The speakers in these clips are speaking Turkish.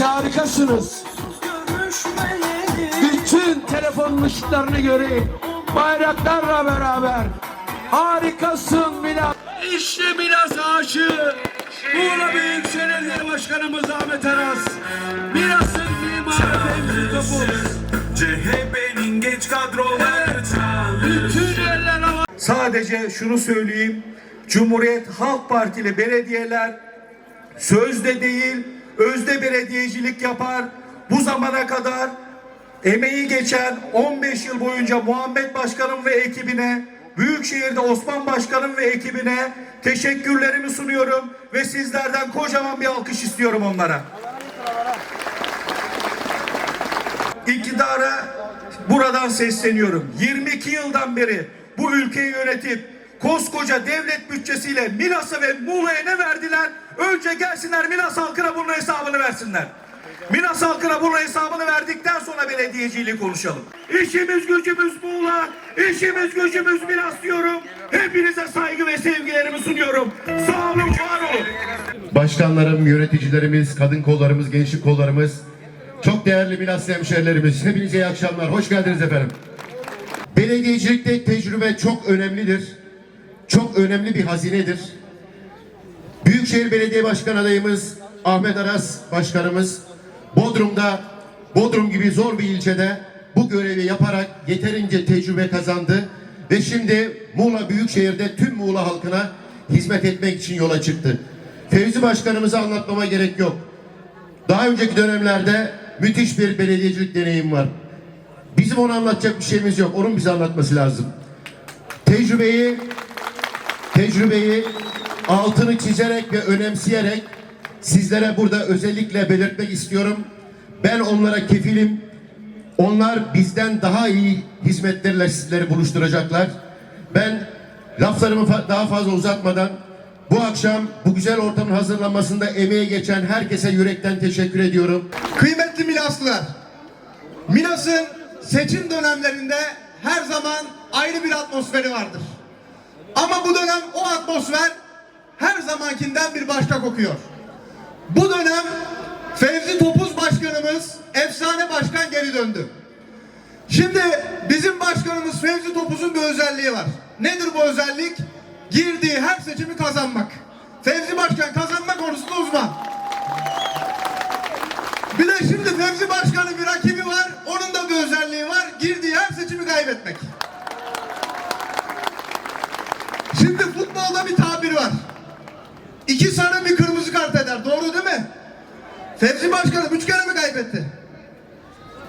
Evet harikasınız. Bütün telefonun ışıklarını göreyim. Bayraklarla beraber. Harikasın Milas. İşte Milas aşığı. Muğla Büyükşehir Belediye Başkanımız Ahmet Aras. Milas'ın mimarı Fevzi Topuz. CHP'nin genç kadroları. Bütün eller havada. Sadece şunu söyleyeyim. Cumhuriyet Halk Partili belediyeler sözde değil, özde belediyecilik yapar. Bu zamana kadar emeği geçen 15 yıl boyunca Muhammed Başkanım ve ekibine, Büyükşehir'de Osman Başkanım ve ekibine teşekkürlerimi sunuyorum ve sizlerden kocaman bir alkış istiyorum onlara. İktidara buradan sesleniyorum. 22 yıldan beri bu ülkeyi yönetip koskoca devlet bütçesiyle Milas'a ve Muğla'ya ne verdiler? Önce gelsinler Milas halkına bunun hesabını versinler. Milas halkına bunun hesabını verdikten sonra belediyeciliği konuşalım. İşimiz gücümüz Muğla, işimiz gücümüz Milas diyorum. Hepinize saygı ve sevgilerimi sunuyorum. Sağ olun, var olun. başkanlarım, yöneticilerimiz, kadın kollarımız, gençlik kollarımız, çok değerli Milas hemşehrilerimiz, hepinize iyi akşamlar. Hoş geldiniz efendim. Belediyecilikte tecrübe çok önemlidir. Çok önemli bir hazinedir. Büyükşehir Belediye Başkan adayımız Ahmet Aras Başkanımız Bodrum'da, Bodrum gibi zor bir ilçede bu görevi yaparak yeterince tecrübe kazandı ve şimdi Muğla Büyükşehir'de tüm Muğla halkına hizmet etmek için yola çıktı. Fevzi Başkanımızı anlatmama gerek yok. Daha önceki dönemlerde müthiş bir belediyecilik deneyim var. Bizim onu anlatacak bir şeyimiz yok. Onun bize anlatması lazım. Tecrübeyi tecrübeyi altını çizerek ve önemseyerek sizlere burada özellikle belirtmek istiyorum. Ben onlara kefilim. Onlar bizden daha iyi hizmetlerle sizleri buluşturacaklar. Ben laflarımı daha fazla uzatmadan bu akşam bu güzel ortamın hazırlanmasında emeği geçen herkese yürekten teşekkür ediyorum. Kıymetli Milaslılar, Milas'ın seçim dönemlerinde her zaman ayrı bir atmosferi vardır. Ama bu dönem o atmosfer her zamankinden bir başka kokuyor. Bu dönem Fevzi Topuz Başkanımız, efsane başkan geri döndü. Şimdi bizim başkanımız Fevzi Topuz'un bir özelliği var. Nedir bu özellik? Girdiği her seçimi kazanmak. Fevzi Başkan kazanma konusunda uzman. Bir de şimdi Fevzi Başkan'ın bir rakibi var. Onun da bir özelliği var. Girdiği her seçimi kaybetmek. Şimdi futbolda bir tabir var. İki sarı bir kırmızı kart eder. Doğru değil mi? Fevzi Başkanım üç kere mi kaybetti?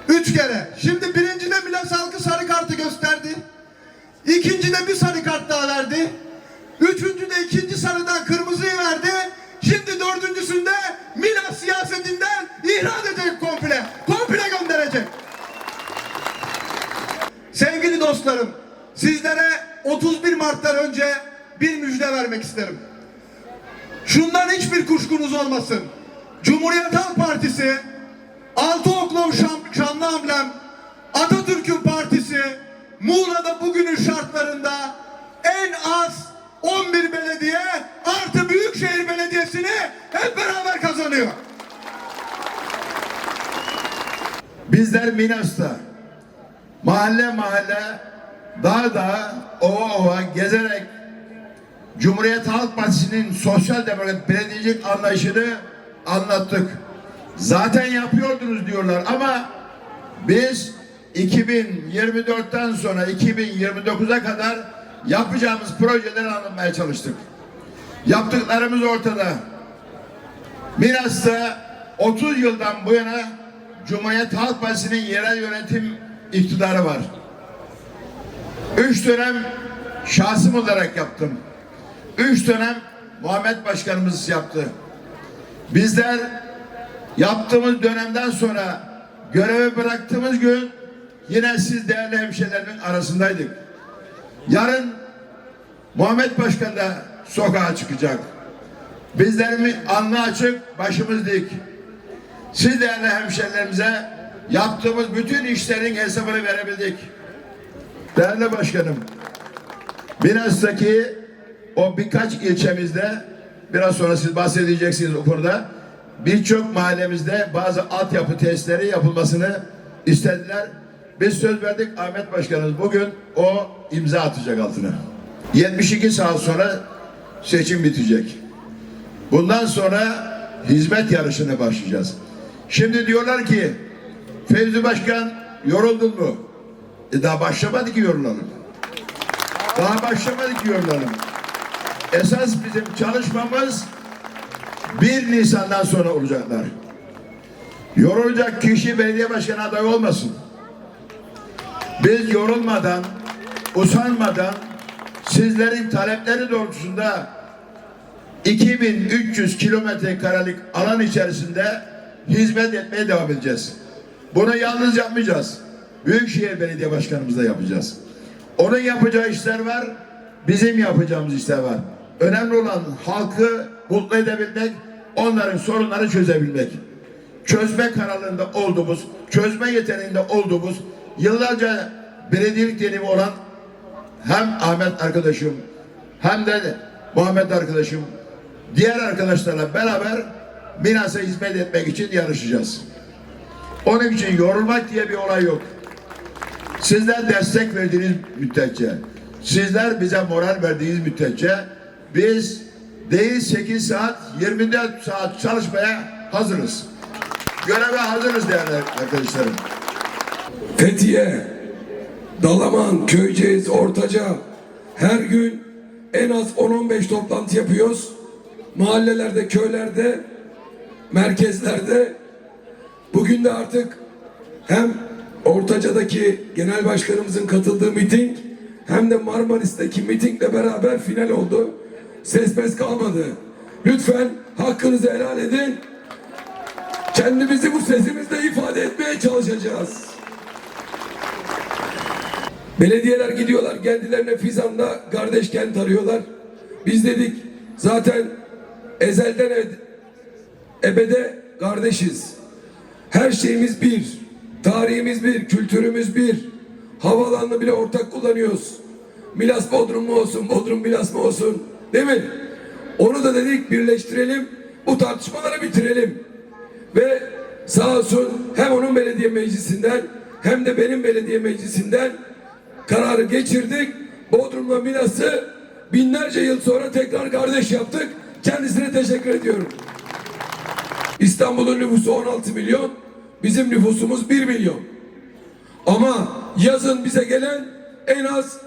Üç kere. Şimdi birincide Milas halkı sarı kartı gösterdi. İkincide bir sarı kart daha verdi. Üçüncüde ikinci sarıdan kırmızıyı verdi. Şimdi dördüncüsünde Milas siyasetinden ihraç edecek komple. Komple gönderecek. Sevgili dostlarım, sizlere 31 Mart'tan önce bir müjde vermek isterim. Şundan hiçbir kuşkunuz olmasın. Cumhuriyet Halk Partisi, altı oklov şan, şanlı amblem, Atatürk'ün partisi, Muğla'da bugünün şartlarında en az 11 belediye artı Büyükşehir Belediyesi'ni hep beraber kazanıyor. Bizler Minas'ta mahalle mahalle dağ dağ ova ova gezerek Cumhuriyet Halk Partisi'nin sosyal demokrat belediyecilik anlayışını anlattık. Zaten yapıyordunuz diyorlar ama biz 2024'ten sonra 2029'a kadar yapacağımız projeleri anlatmaya çalıştık. Yaptıklarımız ortada. Milas'ta 30 yıldan bu yana Cumhuriyet Halk Partisi'nin yerel yönetim iktidarı var. Üç dönem şahsım olarak yaptım. Üç dönem Muhammed Başkanımız yaptı. Bizler yaptığımız dönemden sonra görevi bıraktığımız gün yine siz değerli hemşehrilerimin arasındaydık. Yarın Muhammed Başkan da sokağa çıkacak. Bizlerimiz alnı açık, başımız dik. Siz değerli hemşerilerimize yaptığımız bütün işlerin hesabını verebildik. Değerli başkanım, Milas'taki o birkaç ilçemizde biraz sonra siz bahsedeceksiniz o konuda birçok mahallemizde bazı altyapı testleri yapılmasını istediler. Biz söz verdik Ahmet Başkanımız bugün o imza atacak altına. 72 saat sonra seçim bitecek. Bundan sonra hizmet yarışına başlayacağız. Şimdi diyorlar ki Fevzi Başkan yoruldun mu? E daha başlamadı ki yorulalım. Daha başlamadı ki yorulalım. Esas bizim çalışmamız 1 Nisan'dan sonra olacaklar. Yorulacak kişi belediye başkanı adayı olmasın. Biz yorulmadan, usanmadan sizlerin talepleri doğrultusunda 2300 kilometre karelik alan içerisinde hizmet etmeye devam edeceğiz. Bunu yalnız yapmayacağız. Büyükşehir Belediye Başkanımızla yapacağız. Onun yapacağı işler var, bizim yapacağımız işler var. Önemli olan halkı mutlu edebilmek, onların sorunları çözebilmek. Çözme kararlılığında olduğumuz, çözme yeteneğinde olduğumuz, yıllarca belediyelik deneyimi olan hem Ahmet arkadaşım hem de Muhammed arkadaşım diğer arkadaşlarla beraber Minas'a hizmet etmek için yarışacağız. Onun için yorulmak diye bir olay yok. Sizler destek verdiğiniz müddetçe, sizler bize moral verdiğiniz müddetçe biz değil 8 saat 24 saat çalışmaya hazırız. Göreve hazırız değerli arkadaşlarım. Fethiye, Dalaman, Köyceğiz, Ortaca her gün en az 10-15 toplantı yapıyoruz. Mahallelerde, köylerde, merkezlerde bugün de artık hem Ortaca'daki genel başkanımızın katıldığı miting hem de Marmaris'teki mitingle beraber final oldu. Ses pes kalmadı. Lütfen hakkınızı helal edin. Kendimizi bu sesimizle ifade etmeye çalışacağız. Belediyeler gidiyorlar kendilerine Fizan'da kardeş kent arıyorlar. Biz dedik zaten ezelden ed- ebede kardeşiz. Her şeyimiz bir. Tarihimiz bir, kültürümüz bir. Havalanını bile ortak kullanıyoruz. Milas Bodrum mu olsun, Bodrum Milas mı olsun? Değil mi? Onu da dedik birleştirelim. Bu tartışmaları bitirelim. Ve sağ olsun hem onun belediye meclisinden hem de benim belediye meclisinden kararı geçirdik. Bodrum'la Milas'ı binlerce yıl sonra tekrar kardeş yaptık. Kendisine teşekkür ediyorum. İstanbul'un nüfusu 16 milyon, bizim nüfusumuz 1 milyon. Ama yazın bize gelen en az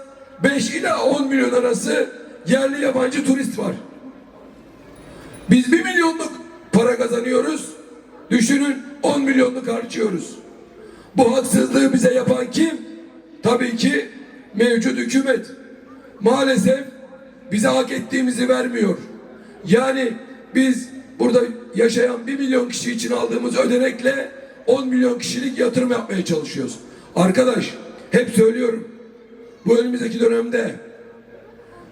5 ila 10 milyon arası yerli yabancı turist var. Biz 1 milyonluk para kazanıyoruz. Düşünün 10 milyonluk harcıyoruz. Bu haksızlığı bize yapan kim? Tabii ki mevcut hükümet. Maalesef bize hak ettiğimizi vermiyor. Yani biz burada yaşayan 1 milyon kişi için aldığımız ödenekle 10 milyon kişilik yatırım yapmaya çalışıyoruz. Arkadaş hep söylüyorum. Bu önümüzdeki dönemde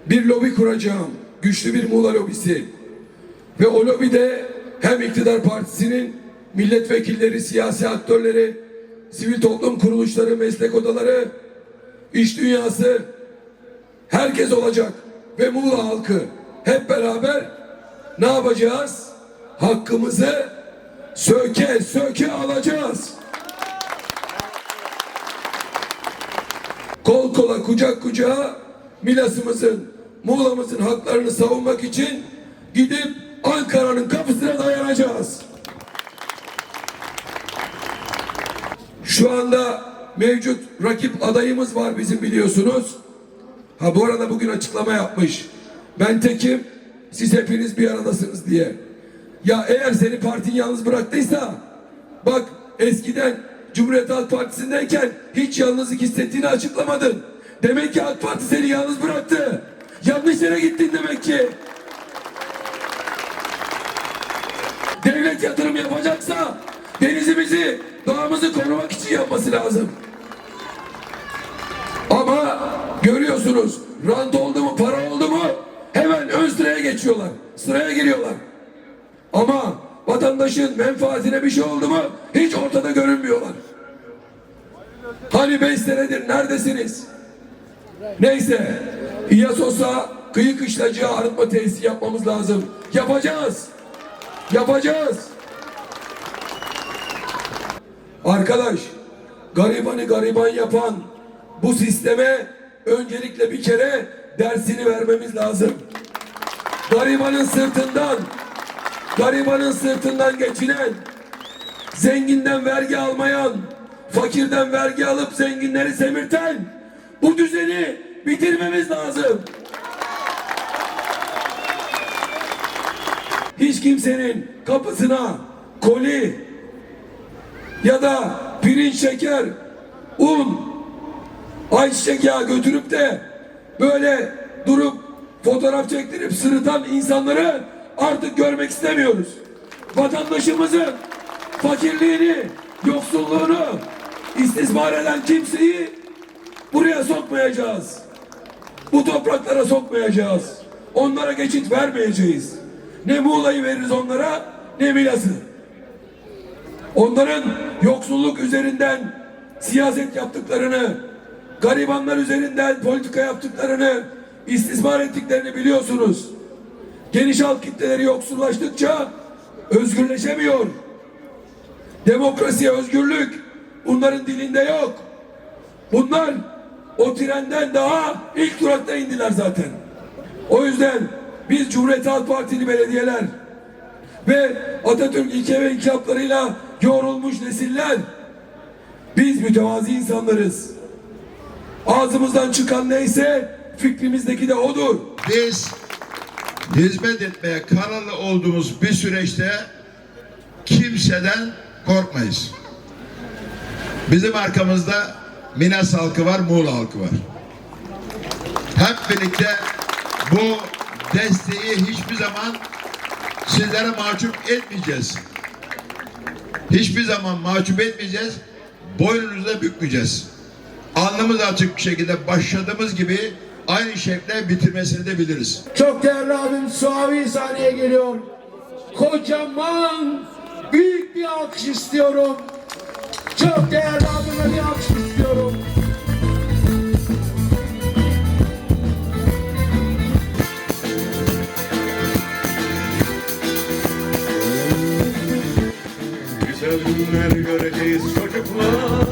bir lobi kuracağım. Güçlü bir Muğla lobisi. Ve o lobide hem iktidar partisinin milletvekilleri, siyasi aktörleri, sivil toplum kuruluşları, meslek odaları, iş dünyası herkes olacak ve Muğla halkı hep beraber ne yapacağız? Hakkımızı söke söke alacağız. Kol kola kucak kucağa Milas'ımızın, Muğla'mızın haklarını savunmak için gidip Ankara'nın kapısına dayanacağız. Şu anda mevcut rakip adayımız var bizim biliyorsunuz. Ha bu arada bugün açıklama yapmış. Ben tekim, siz hepiniz bir aradasınız diye. Ya eğer seni partin yalnız bıraktıysa, bak eskiden Cumhuriyet Halk Partisi'ndeyken hiç yalnızlık hissettiğini açıklamadın. Demek ki AK Parti seni yalnız bıraktı. Yanlış yere gittin demek ki. Devlet yatırım yapacaksa denizimizi, doğamızı korumak için yapması lazım. Ama görüyorsunuz rant oldu mu, para oldu mu hemen ön sıraya geçiyorlar. Sıraya giriyorlar. Ama vatandaşın menfaatine bir şey oldu mu hiç ortada görünmüyorlar. Hani beş senedir neredesiniz? Neyse İYASOS'a kıyı kışlacıya arıtma tesisi yapmamız lazım. Yapacağız. Yapacağız. Arkadaş, garibanı gariban yapan bu sisteme öncelikle bir kere dersini vermemiz lazım. Garibanın sırtından, garibanın sırtından geçinen, zenginden vergi almayan, fakirden vergi alıp zenginleri semirten bu düzeni bitirmemiz lazım. Hiç kimsenin kapısına koli ya da pirinç şeker, un, ayçiçek yağı götürüp de böyle durup fotoğraf çektirip sırıtan insanları artık görmek istemiyoruz. Vatandaşımızın fakirliğini, yoksulluğunu istismar eden kimseyi buraya sokmayacağız. Bu topraklara sokmayacağız. Onlara geçit vermeyeceğiz. Ne Muğla'yı veririz onlara ne Milas'ı. Onların yoksulluk üzerinden siyaset yaptıklarını, garibanlar üzerinden politika yaptıklarını, istismar ettiklerini biliyorsunuz. Geniş halk kitleleri yoksullaştıkça özgürleşemiyor. Demokrasiye özgürlük bunların dilinde yok. Bunlar o trenden daha ilk durakta indiler zaten. O yüzden biz Cumhuriyet Halk Partili belediyeler ve Atatürk ilke ve inkılaplarıyla yoğrulmuş nesiller biz mütevazi insanlarız. Ağzımızdan çıkan neyse fikrimizdeki de odur. Biz hizmet etmeye kararlı olduğumuz bir süreçte kimseden korkmayız. Bizim arkamızda Minas halkı var, Muğla halkı var. Hep birlikte bu desteği hiçbir zaman sizlere mahcup etmeyeceğiz. Hiçbir zaman mahcup etmeyeceğiz. Boynumuzu da bükmeyeceğiz. Alnımız açık bir şekilde başladığımız gibi aynı şekilde bitirmesini de biliriz. Çok değerli abim Suavi sahneye geliyor. Kocaman büyük bir alkış istiyorum. Çok değerli abime bir alkış istiyorum. Güzel günler göreceğiz çocuklar.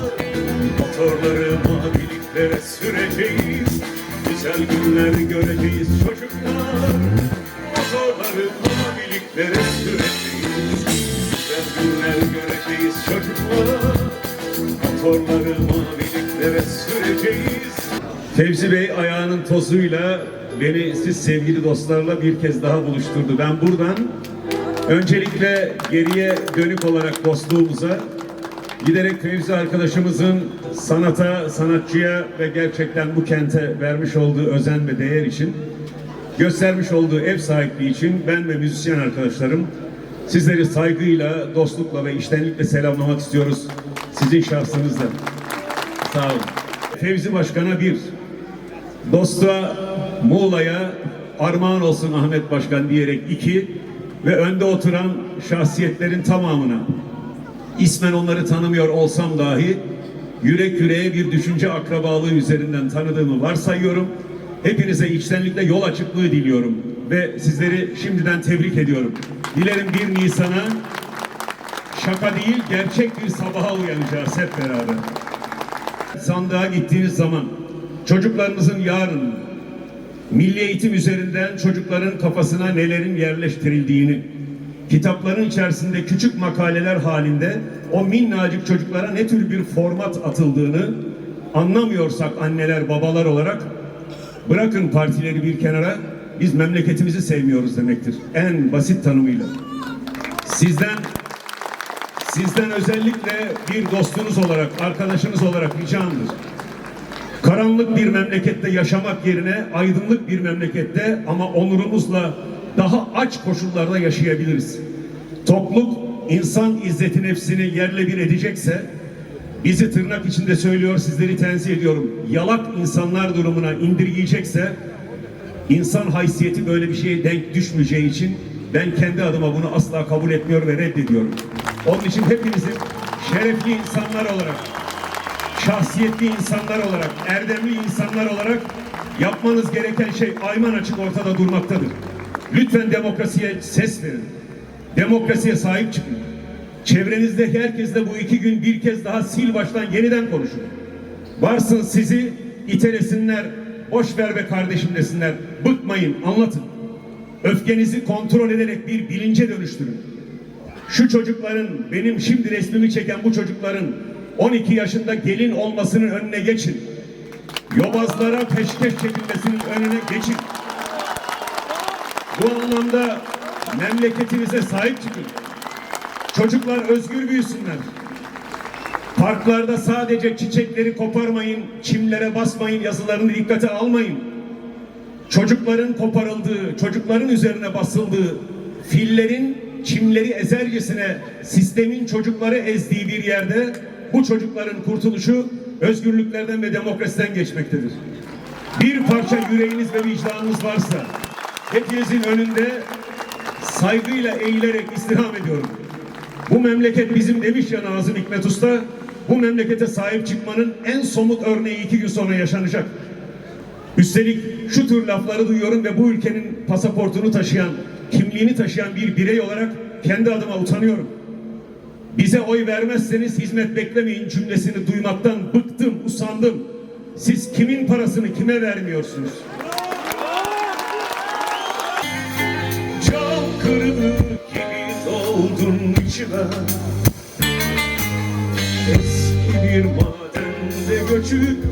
Motorları maviliklere süreceğiz. Güzel günler göreceğiz çocuklar. Motorları maviliklere süreceğiz. Güzel günler göreceğiz çocuklar. Motorları maviliklere süreceğiz. Fevzi Bey ayağının tozuyla beni siz sevgili dostlarla bir kez daha buluşturdu. Ben buradan Öncelikle geriye dönük olarak dostluğumuza giderek Fevzi arkadaşımızın sanata, sanatçıya ve gerçekten bu kente vermiş olduğu özen ve değer için göstermiş olduğu ev sahipliği için ben ve müzisyen arkadaşlarım sizleri saygıyla, dostlukla ve içtenlikle selamlamak istiyoruz. Sizin şahsınızda. Sağ olun. Fevzi Başkan'a bir, Dosta Muğla'ya armağan olsun Ahmet Başkan diyerek iki ve önde oturan şahsiyetlerin tamamına ismen onları tanımıyor olsam dahi yürek yüreğe bir düşünce akrabalığı üzerinden tanıdığımı varsayıyorum. Hepinize içtenlikle yol açıklığı diliyorum ve sizleri şimdiden tebrik ediyorum. Dilerim 1 Nisan'a şaka değil gerçek bir sabaha uyanacağız hep beraber sandığa gittiğiniz zaman çocuklarınızın yarın milli eğitim üzerinden çocukların kafasına nelerin yerleştirildiğini, kitapların içerisinde küçük makaleler halinde o minnacık çocuklara ne tür bir format atıldığını anlamıyorsak anneler babalar olarak bırakın partileri bir kenara biz memleketimizi sevmiyoruz demektir. En basit tanımıyla. Sizden Sizden özellikle bir dostunuz olarak, arkadaşınız olarak ricamdır. Karanlık bir memlekette yaşamak yerine aydınlık bir memlekette ama onurumuzla daha aç koşullarda yaşayabiliriz. Tokluk insan izzeti nefsini yerle bir edecekse bizi tırnak içinde söylüyor sizleri tenzih ediyorum. Yalak insanlar durumuna indirgeyecekse insan haysiyeti böyle bir şeye denk düşmeyeceği için ben kendi adıma bunu asla kabul etmiyor ve reddediyorum. Onun için hepinizin şerefli insanlar olarak, şahsiyetli insanlar olarak, erdemli insanlar olarak yapmanız gereken şey ayman açık ortada durmaktadır. Lütfen demokrasiye ses verin. Demokrasiye sahip çıkın. Çevrenizdeki herkesle bu iki gün bir kez daha sil baştan yeniden konuşun. Varsın sizi itelesinler, boş ver be kardeşim desinler. Bıkmayın, anlatın. Öfkenizi kontrol ederek bir bilince dönüştürün. Şu çocukların, benim şimdi resmimi çeken bu çocukların 12 yaşında gelin olmasının önüne geçin. Yobazlara peşkeş çekilmesinin önüne geçin. Bu anlamda memleketinize sahip çıkın. Çocuklar özgür büyüsünler. Parklarda sadece çiçekleri koparmayın, çimlere basmayın, yazılarını dikkate almayın. Çocukların koparıldığı, çocukların üzerine basıldığı, fillerin çimleri ezercesine sistemin çocukları ezdiği bir yerde bu çocukların kurtuluşu özgürlüklerden ve demokrasiden geçmektedir. Bir parça yüreğiniz ve vicdanınız varsa hepinizin önünde saygıyla eğilerek istirham ediyorum. Bu memleket bizim demiş ya Nazım Hikmet Usta. Bu memlekete sahip çıkmanın en somut örneği iki gün sonra yaşanacak. Üstelik şu tür lafları duyuyorum ve bu ülkenin pasaportunu taşıyan, kimliğini taşıyan bir birey olarak kendi adıma utanıyorum. Bize oy vermezseniz hizmet beklemeyin cümlesini duymaktan bıktım, usandım. Siz kimin parasını kime vermiyorsunuz? Cam kırık gibi doldun içime Eski bir madende göçüp